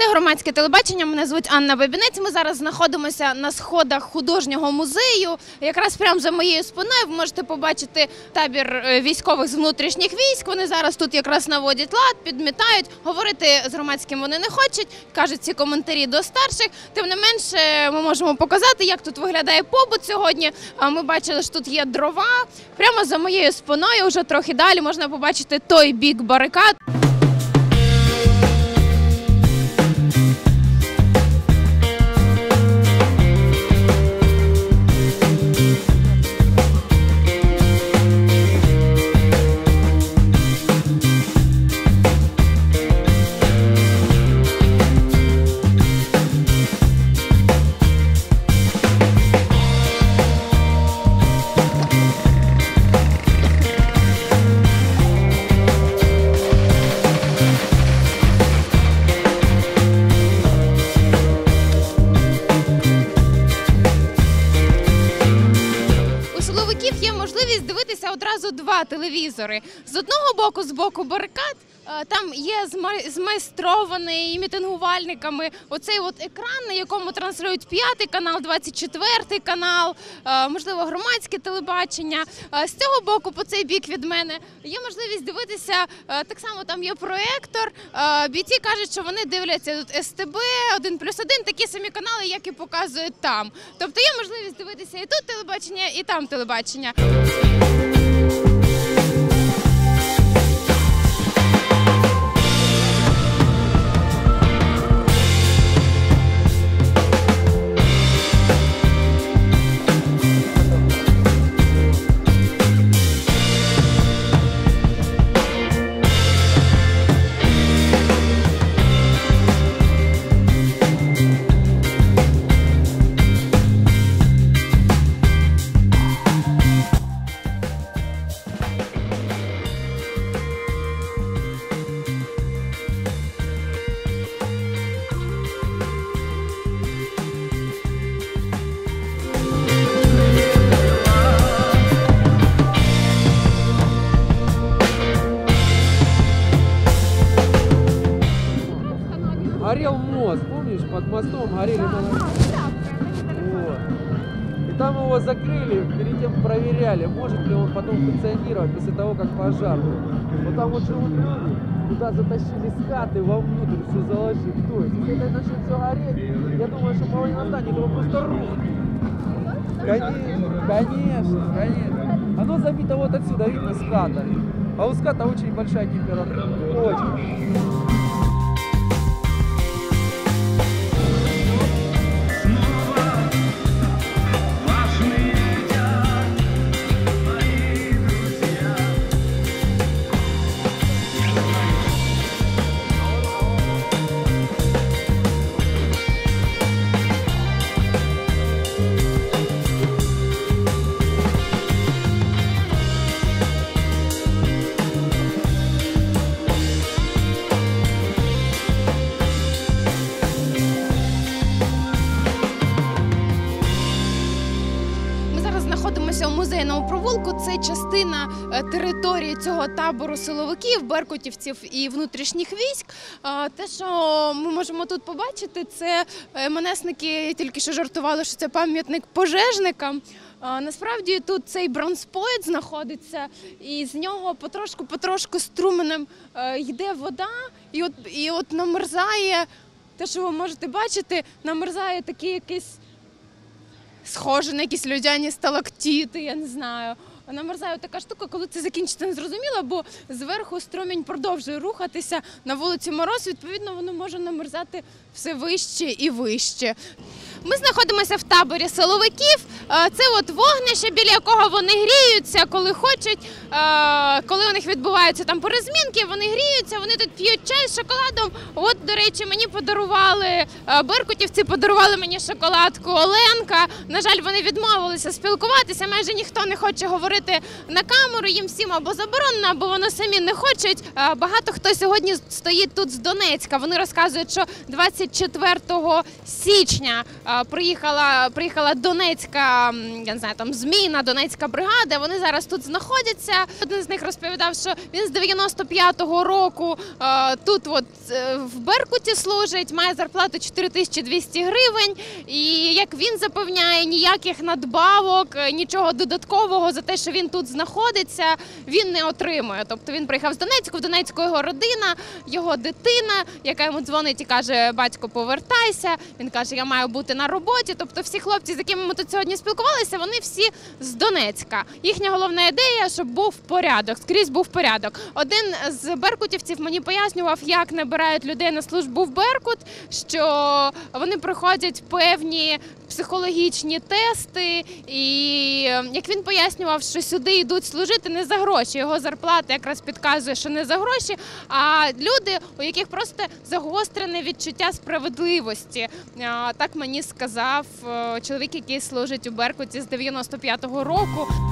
Це громадське телебачення. Мене звуть Анна Бабінець. Ми зараз знаходимося на сходах художнього музею. Якраз прямо за моєю спиною ви можете побачити табір е, військових з внутрішніх військ. Вони зараз тут якраз наводять лад, підмітають. Говорити з громадським вони не хочуть. кажуть ці коментарі до старших. Тим не менше, ми можемо показати, як тут виглядає побут сьогодні. Ми бачили, що тут є дрова. Прямо за моєю спиною, вже трохи далі, можна побачити той бік барикад. Телевізори. З одного боку, з боку барикад, е, там є зма- змайстрований мітингувальниками оцей от екран, на якому транслюють п'ятий канал, 24 канал, е, можливо, громадське телебачення. Е, З цього боку, по цей бік від мене, є можливість дивитися. Так само там є проектор. Бійці кажуть, що вони дивляться тут СТБ, 1 плюс 1, такі самі канали, як і показують там. Тобто є можливість дивитися і тут телебачення, і там телебачення. Мостом горели молодцы. Вот. И там его закрыли, перед тем проверяли, может ли он потом функционировать после того, как пожар был. Вот там вот живут люди, туда затащили скаты вовнутрь, все заложили. То есть, если это начнет все гореть, я думаю, что половина настанет, его просто рухнет. Конечно, конечно, конечно. Оно забито вот отсюда, видно, скатами. А у ската очень большая температура. Очень. Знаходимося у музейному провулку. Це частина е, території цього табору силовиків, беркутівців і внутрішніх військ. Те, що ми можемо тут побачити, це е, МНСники тільки що жартували, що це пам'ятник пожежникам. Насправді тут цей бронспойт знаходиться, і з нього потрошку-потрошку струменем е, йде вода, і от, і от намерзає. Те, що ви можете бачити, намерзає такий якийсь схоже на якісь людяні сталактіти, я не знаю. Намерзає така штука, коли це закінчиться, не зрозуміло, бо зверху струмінь продовжує рухатися на вулиці Мороз. Відповідно, воно може намерзати все вище і вище. Ми знаходимося в таборі силовиків. Е, Це от вогнище, біля якого вони гріються, коли хочуть. Е, Коли у них відбуваються там порозмінки, вони гріються, вони тут п'ють чай з шоколадом. От, до речі, мені подарували е, беркутівці, подарували мені шоколадку Оленка. На жаль, вони відмовилися спілкуватися. Майже ніхто не хоче говорити на камеру. Їм всім або заборонено, або вони самі не хочуть. Багато хто сьогодні стоїть тут з Донецька. Вони розказують, що 24 січня приїхала, приїхала Донецька, я не знаю, там зміна, Донецька бригада. Вони зараз тут знаходяться. Один з них розповідав, що він з 95-го року тут, от е, в Беркуті служить, має зарплату 4200 гривень. І як він запевняє, ніяких надбавок, е, нічого додаткового за те, що він тут знаходиться, він не отримує. Тобто він приїхав з Донецьку, в Донецьку його родина, його дитина, яка йому дзвонить і каже: Батько, повертайся. Він каже, я маю бути на роботі. Тобто, всі хлопці, з якими ми тут сьогодні спілкувалися, вони всі з Донецька. Їхня головна ідея, щоб був порядок, скрізь був порядок. Один з беркутівців мені пояснював, як набирають людей на службу в Беркут, що вони проходять певні психологічні тести, і е, як він пояснював, що сюди йдуть служити не за гроші. Його зарплата якраз підказує, що не за гроші, а люди, у яких просто загострене відчуття справедливості. Так мені сказав е, чоловік, який служить у Беркуті з 95-го року.